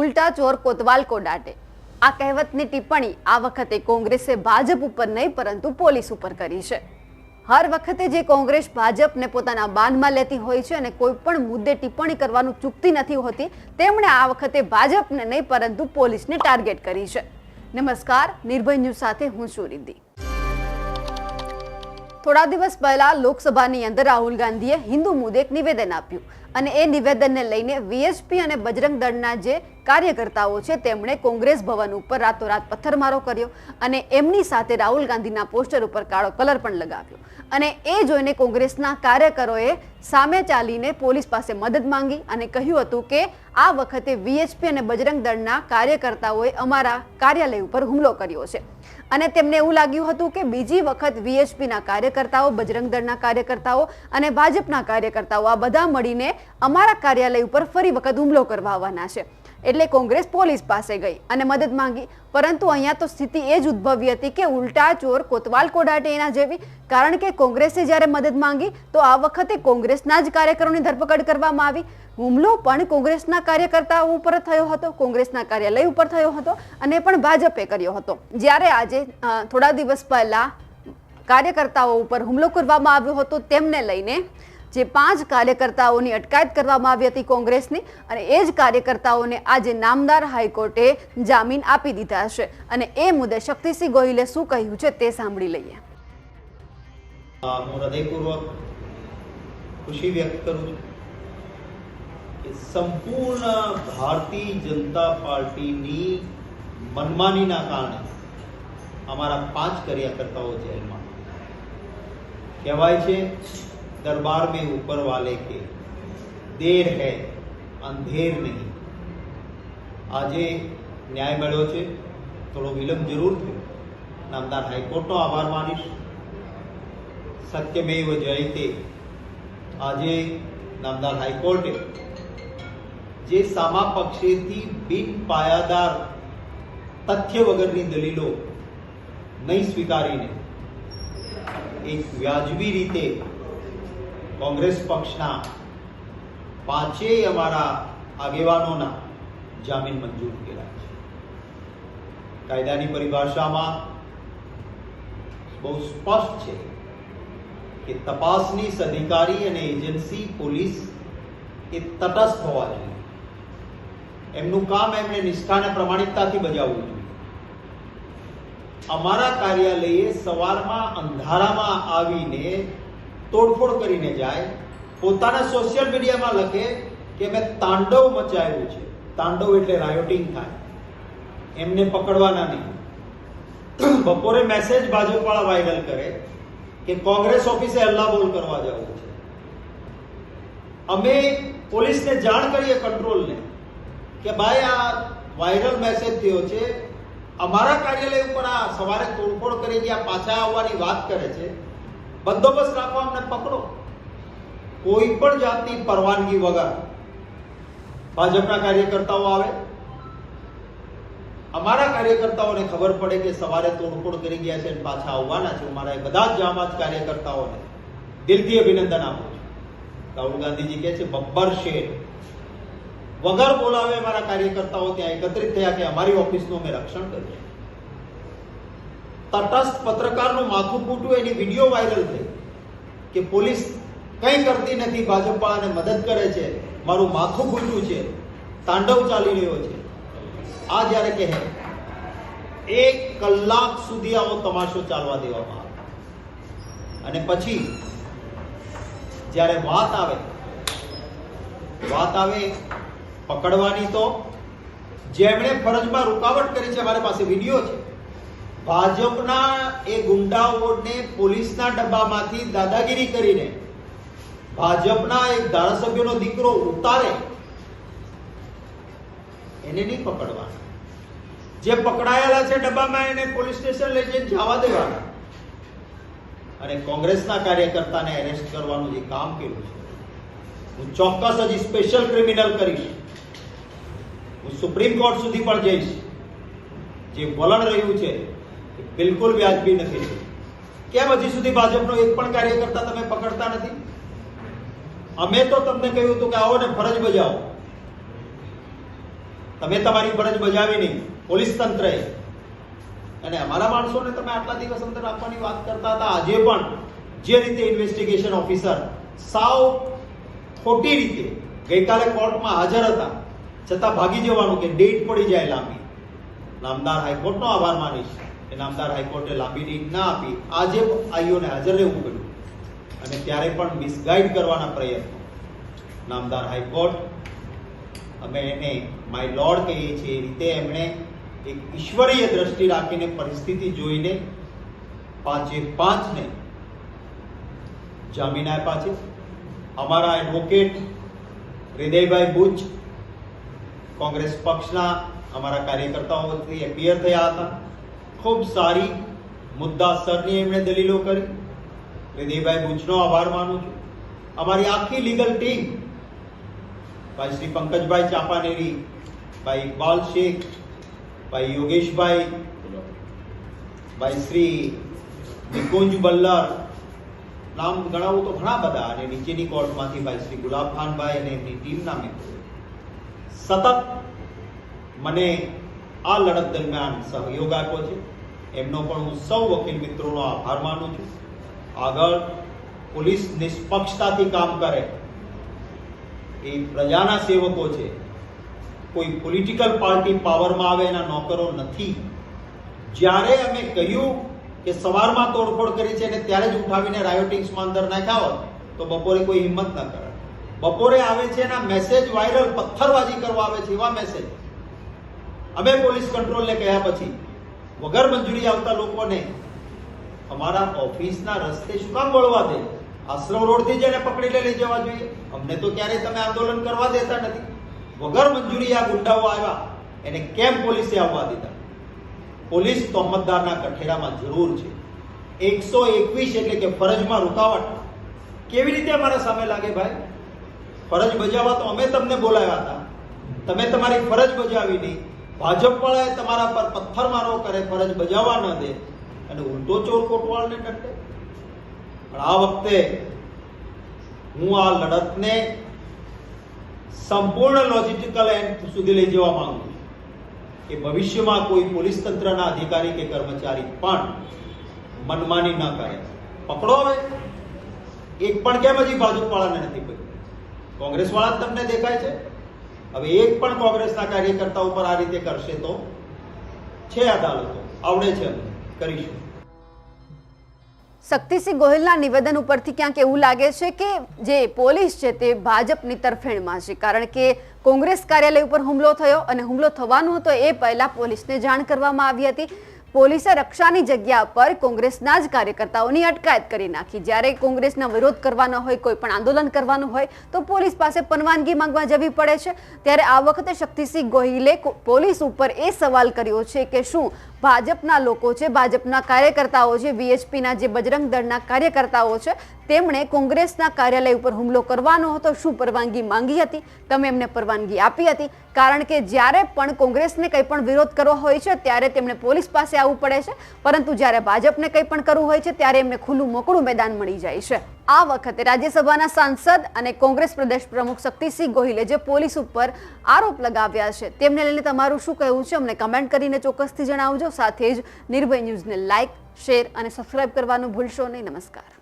ઉલટા ચોર કોતવાલ કો દાટે આ કહેવતની ટિપ્પણી આ વખતે કોંગ્રેસે ભાજપ ઉપર નહીં, પરંતુ પોલીસ ઉપર કરી છે. હર વખતે જે કોંગ્રેસ ભાજપને પોતાના બાંધમાં લેતી હોય છે અને કોઈ પણ મુદ્દે ટિપ્પણી કરવાનું ચૂકતી નથી હોતી, તેમણે આ વખતે ભાજપને નહીં, પરંતુ પોલીસને ટાર્ગેટ કરી છે. નમસ્કાર, નિર્ભય ન્યૂઝ સાથે હું છું રિદ્ધિ. થોડા દિવસ પહેલા લોકસભાની અંદર રાહુલ ગાંધીએ હિન્દુ મુદ્દે એક નિવેદન આપ્યું. અને એ નિવેદનને લઈને વીએસપી અને બજરંગ દળના જે કાર્યકર્તાઓ છે, તેમણે કોંગ્રેસ ભવન ઉપર રાતોરાત પથ્થરમારો કર્યો અને એમની સાથે રાહુલ ગાંધીના પોસ્ટર ઉપર કાળો કલર પણ લગાવ્યો. અને એ જોઈને કોંગ્રેસના કાર્યકરોએ સામે ચાલીને પોલીસ પાસે મદદ માંગી અને કહ્યું હતું કે, આ વખતે વીએચપી અને બજરંગ દળના કાર્યકર્તાઓએ અમારા કાર્યાલય ઉપર હુમલો કર્યો છે. અને તેમને એવું લાગ્યું હતું કે, બીજી વખત વીએચપીના કાર્યકર્તાઓ, બજરંગ દળના કાર્યકર્તાઓ અને ભાજપના કાર્યકર્તાઓ આ બધા મળીને અમારા કાર્યાલય ઉપર ફરી વખત હુમલો કરવા આવવાના છે. એટલે કોંગ્રેસ પોલીસ પાસે ગઈ અને મદદ માંગી. પરંતુ અહીંયા તો સ્થિતિ એ જ ઉદ્ભવી હતી કે ઉલટા ચોર કોતવાલ કોડાટે એના જેવી. કારણ કે કોંગ્રેસે જ્યારે મદદ માંગી, તો આ વખતે કોંગ્રેસના જ કાર્યકરોની ધરપકડ કરવામાં આવી. હુમલો પણ કોંગ્રેસના કાર્યકર્તાઓ ઉપર થયો હતો, કોંગ્રેસના કાર્યાલય ઉપર થયો હતો અને પણ ભાજપે કર્યો હતો. જ્યારે આજે થોડા દિવસ પહેલા કાર્યકર્તાઓ ઉપર હુમલો કરવામાં આવ્યો હતો, તેમને લઈને જે પાંચ કાર્યકર્તાઓની અટકાયત કરવામાં આવી હતી કોંગ્રેસની અને એ જ કાર્યકર્તાઓને આજે નામદાર હાઈકોર્ટે જામીન આપી દીધા છે. અને એ મુદ્દે શક્તિસિંહ ગોહિલે શું કહ્યું છે તે સાંભળી લઈએ. હૃદયપૂર્વક ખુશી વ્યક્ત કરું છું સંપૂર્ણ ભારતીય જનતા પાર્ટીની મનમાનીના કારણે અમારા પાંચ કાર્યકર્તાઓ જેલમાં કહેવાય છે દરબાર મેં ઉપર વાલે કે દેર હૈ અંધેર નહીં આજે ન્યાય મળ્યો છે થોડો વિલંબ જરૂર થયો નામદાર હાઈકોર્ટનો આભાર માનીશ સત્યમેવ જયતે આજે નામદાર હાઈકોર્ટે જે સામા પક્ષેથી બિન પાયાદાર તથ્ય વગરની દલીલો નહીં સ્વીકારીને એક વ્યાજબી રીતે કોંગ્રેસ પક્ષના પાંચેય અમારા આગેવાનોના જામીન મંજૂર કર્યા છે. કાયદાની પરિભાષામાં બહુ સ્પષ્ટ છે કે તપાસની અધિકારી અને એજન્સી પોલીસ એ તટસ્થ હોવા જોઈએ. એમનું કામ એમણે નિષ્ઠા અને પ્રમાણિકતાથી બજાવવું જોઈએ. અમારા કાર્યાલયે સવારમાં અંધારામાં આવીને તોડફોડ કરીને જાય, પોતાના સોશિયલ મીડિયામાં લખે કે મેં તાંડવ મચાવ્યું છે. તાંડવ એટલે રાયોટિંગ થાય. એમને પકડવાના નહીં. બપોરે મેસેજ ભાજપવાળા વાયરલ કરે કે કોંગ્રેસ ઓફિસે હલ્લાબોલ કરવા જવું છે. અમે પોલીસને જાણ કરીએ કંટ્રોલને કે ભાઈ, આ વાયરલ મેસેજ થયો છે. અમારા કાર્યાલય ઉપર આ સવારે તોડફોડ કરી ગયા, પાછા આવવાની વાત કરે છે. બંદોબસ્ત રાખો અમને પકડો. કોઈ પણ જાતની પરવાનગી વગર ભાજપના કાર્યકર્તાઓ આવે. અમારા કાર્યકર્તાઓને ખબર પડે કે સવારે તોડફોડ કરી ગયા છે અને પાછા આવવાના છે. મારા એ બધા જ જામાજ કાર્યકર્તાઓને દિલથી અભિનંદન આપું છું. રાહુલ ગાંધીજી કહે છે, બબ્બર શેર. વગર બોલાવે અમારા કાર્યકર્તાઓ ત્યાં એકત્રિત થયા કે અમારી ઓફિસનું અમે રક્ષણ કરીએ. તટસ્થ પત્રકારનું માથું ફૂટવું એની વીડિયો વાયરલ થઈ કે પોલીસ કંઈ કરતી નથી ભાજપાને મદદ કરે છે, મારું માથું ફૂટ્યું છે, તાંડવ ચાલી રહ્યો છે. આ જ્યારે કહે, એક કલાક સુધી આવો તમાશો ચાલવા દેવામાં આવે. અને પછી, જ્યારે વાત આવે વાત આવે પકડવાની તો, જેમણે ફરજમાં રૂકાવટ કરી છે મારી પાસે વીડિયો છે. ભાજપના એ ગુંડાઓને પોલીસના ડબ્બામાંથી દાદાગીરી કરીને ભાજપના એક ધારાસભ્યનો દીકરો ઉતારે, એને નહીં પકડવાના. જે પકડાયેલા છે ડબ્બામાં એને પોલીસ સ્ટેશન લઈ જઈને જવા દેવાના. અને કોંગ્રેસના કાર્યકર્તાને એરેસ્ટ કરવાનું જે કામ કર્યું છે, હું ચોક્કસ હજી સ્પેશિયલ ક્રિમિનલ કરીશ. હું સુપ્રીમ કોર્ટ સુધી પણ જઈશ. જે વલણ રહ્યું છે બિલકુલ વ્યાજબી નથી. કેમ હજી સુધી ભાજપનો એક પણ કાર્યકર્તા તમે પકડતા નથી? અમે તો તમને કહ્યું હતું કે આવો ને ફરજ બજાવો. તમે તમારી ફરજ બજાવી નહીં પોલીસ તંત્રએ અને અમારા માણસોને તમે આટલા દિવસ અંદર આપવાની વાત કરતા હતા. આજે પણ જે રીતે ઇન્વેસ્ટિગેશન ઓફિસર સાવ ખોટી રીતે ગઈકાલે કોર્ટમાં હાજર હતા, છતાં ભાગી જવાનું કે ડેટ પડી જાય લાંબી. નામદાર હાઈકોર્ટનો આભાર માનીશ. કે નામદાર હાઈકોર્ટે લાંબી રીત ના આપી. આજે આઈઓને હાજર રહેવું પડ્યું. અને ત્યારે પણ મિસગાઈડ કરવાના પ્રયત્નો. નામદાર હાઈકોર્ટ, અમે એને માય લોર્ડ કહીએ છીએ, એ રીતે એમણે એક ઈશ્વરીય દ્રષ્ટિ રાખીને પરિસ્થિતિ જોઈને પાંચે પાંચને જામીન આપ્યા છે. અમારા એડવોકેટ હૃદયભાઈ બુચ કોંગ્રેસ પક્ષના અમારા કાર્યકર્તાઓથી એપિયર થયા હતા. ખૂબ સારી મુદ્દાસરની એમણે દલીલો કરી. હૃદયભાઈ ભુજનો આભાર માનું છું. અમારી આખી લીગલ ટીમ, ભાઈ શ્રી પંકજભાઈ ચાપાનેરી, ભાઈ ઇકબાલ શેખ, ભાઈ યોગેશભાઈ, ભાઈ શ્રી નિકુંજ બલ્લર, નામ ગણાવું તો ઘણા બધા અને નીચેની કોર્ટમાંથી ભાઈ શ્રી ગુલાબ ખાનભાઈ અને એમની ટીમના મિત્રો. સતત મને આ લડત દરમિયાન સહયોગ આપ્યો છે. એમનો પણ હું સૌ વકીલ મિત્રોનો આભાર માનું છું. આગળ પોલીસ નિષ્પક્ષતાથી કામ કરે એ પ્રજાના સેવકો છે. કોઈ પોલિટિકલ પાર્ટી પાવરમાં આવે એના નોકરો નથી. જ્યારે અમે કહ્યું કે સવારમાં તોડફોડ કરી છે અને ત્યારે જ ઉઠાવીને રાયોટિંગ્સમાં અંદર નાખ્યા હોત, તો બપોરે કોઈ હિંમત ન કરે બપોરે આવે છે એના મેસેજ વાયરલ પથ્થરબાજી કરવા આવે છે. એવા મેસેજ અમે પોલીસ કંટ્રોલને કહ્યા પછી વગર મંજૂરી આવતા લોકોને અમારા ઓફિસના રસ્તે શું કામ વળવા દે? આશ્રમ રોડથી જ એને પકડીને લઈ જવા જોઈએ. અમને તો ક્યારેય તમે આંદોલન કરવા દેતા નથી. વગર મંજૂરી આ ગુંડાઓ આવ્યા, એને કેમ પોલીસે આવવા દીધા? પોલીસ તોહમતદારના કઠેરામાં જરૂર છે. એકસો એકવીસ એટલે કે ફરજમાં રૂકાવટ. કેવી રીતે અમારા સામે લાગે ભાઈ? ફરજ બજાવવા તો અમે તમને બોલાવ્યા હતા. તમે તમારી ફરજ બજાવી નહીં. ભાજપ વાળાએ તમારા પર પથ્થરમારો કરે, ફરજ બજાવવા ન દે, અને ઉલટો ચોર કોટવાળને દંડે પણ આ વખતે હું આ લડતને સંપૂર્ણ લોજિસ્ટિકલ એન્ડ સુધી લઈ જવા માંગુ છું કે ભવિષ્યમાં કોઈ પોલીસ તંત્રના અધિકારી કે કર્મચારી પણ મનમાની ન કરે. પકડો હવે. એક પણ કેમ હજી ભાજપ વાળાને નથી પકડ્યું? કોંગ્રેસ વાળા તમને દેખાય છે. હવે એક પણ કોંગ્રેસના કાર્યકર્તા ઉપર આ રીતે કરશે તો? છે અદાલતો. આવડે છે કરીશું. શક્તિસિંહ ગોહિલના નિવેદન ઉપરથી ક્યાંક એવું લાગે છે કે જે પોલીસ છે તે ભાજપની તરફેણમાં છે. કારણ કે કોંગ્રેસ કાર્યાલય ઉપર હુમલો થયો અને હુમલો થવાનો હતો એ પહેલા પોલીસને જાણ કરવામાં આવી હતી. પોલીસે રક્ષાની જગ્યા પર કોંગ્રેસના જ કાર્યકર્તાઓની અટકાયત કરી નાખી. જ્યારે કોંગ્રેસના વિરોધ કરવાનો હોય, કોઈ પણ આંદોલન કરવાનું હોય, તો પોલીસ પાસે પરવાનગી માંગવા જવી પડે છે. ત્યારે આ વખતે શક્તિસિંહ ગોહિલે પોલીસ ઉપર એ સવાલ કર્યો છે કે શું ભાજપના લોકો છે, ભાજપના કાર્યકર્તાઓ છે, વીએચપીના જે બજરંગ દળના કાર્યકર્તાઓ છે, તેમણે કોંગ્રેસના કાર્યાલય ઉપર હુમલો કરવાનો હતો, શું પરવાનગી માંગી હતી, તમે એમને પરવાનગી આપી હતી. કારણ કે જ્યારે પણ કોંગ્રેસને કંઈ પણ વિરોધ કરવો હોય છે, ત્યારે તેમણે પોલીસ પાસે આવવું પડે છે. પરંતુ જ્યારે ભાજપને કંઈ પણ કરવું હોય છે, ત્યારે એમને ખુલ્લું મોકળું મેદાન મળી જાય છે. આ વખતે રાજ્યસભાના સાંસદ અને કોંગ્રેસ પ્રદેશ પ્રમુખ શક્તિસિંહ ગોહિલે જે પોલીસ ઉપર આરોપ લગાવ્યા છે, તેમને લઈને તમારું શું કહેવું છે? અમને કમેન્ટ કરીને ચોક્કસથી જણાવજો. સાથે જ નિર્ભય ન્યૂઝને લાઇક શેર અને સબસ્ક્રાઇબ કરવાનું ભૂલશો નહીં. નમસ્કાર.